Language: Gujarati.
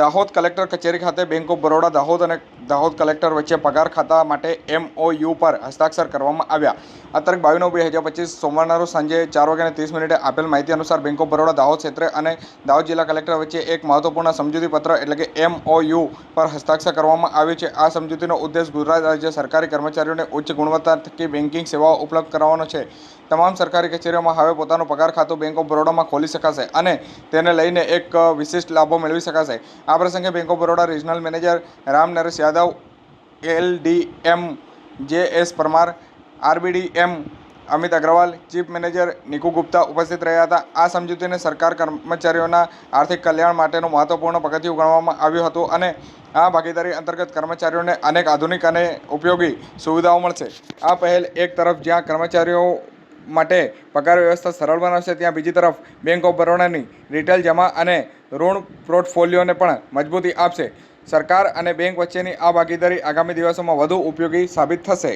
દાહોદ કલેક્ટર કચેરી ખાતે બેંક ઓફ બરોડા, દાહોદ અને દાહોદ કલેક્ટર વચ્ચે પગાર ખાતા માટે એમઓયુ પર હસ્તાક્ષર કરવામાં આવ્યા. આ તારીખ બાવીસ નવ બે હજાર પચીસ સોમવારના રોજ સાંજે ચાર વાગ્યાને ત્રીસ મિનિટે આપેલ માહિતી અનુસાર બેંક ઓફ બરોડા, દાહોદ ક્ષેત્રે અને દાહોદ જિલ્લા કલેક્ટર વચ્ચે એક મહત્વપૂર્ણ સમજૂતી પત્ર એટલે કે એમઓયુ પર હસ્તાક્ષર કરવામાં આવ્યું છે. આ સમજૂતીનો ઉદ્દેશ ગુજરાત રાજ્ય સરકારી કર્મચારીઓને ઉચ્ચ ગુણવત્તા થકી બેન્કિંગ સેવાઓ ઉપલબ્ધ કરાવવાનો છે. તમામ સરકારી કચેરીઓમાં હવે પોતાનું પગાર ખાતું બેંક ઓફ બરોડામાં ખોલી શકાશે અને તેને લઈને એક વિશિષ્ટ લાભો મેળવી શકાશે. આ પ્રસંગે bank of Baroda regional manager Ram Naresh Yadav LDM J S Parmar RBDM Amit Agarwal, chief manager Niku Gupta ઉપસ્થિત રહ્યા હતા. આ સમજૂતીને સરકાર કર્મચારીઓના આર્થિક કલ્યાણ માટેનું મહત્વપૂર્ણ પગથિયું ગણવામાં આવ્યું હતું અને આ ભાગીદારી અંતર્ગત કર્મચારીઓને અનેક આધુનિક અને ઉપયોગી સુવિધાઓ મળશે. આ પહેલ એક તરફ જ્યાં કર્મચારીઓ માટે પગાર વ્યવસ્થા સરળ બનાવશે. ત્યાં બીજી તરફ બેંક ઓફ બરોડાની રિટેલ જમા અને ઋણ પોર્ટફોલિયોને પણ મજબૂતી આપશે. સરકાર અને બેંક વચ્ચેની આ ભાગીદારી આગામી દિવસોમાં વધુ ઉપયોગી સાબિત થશે.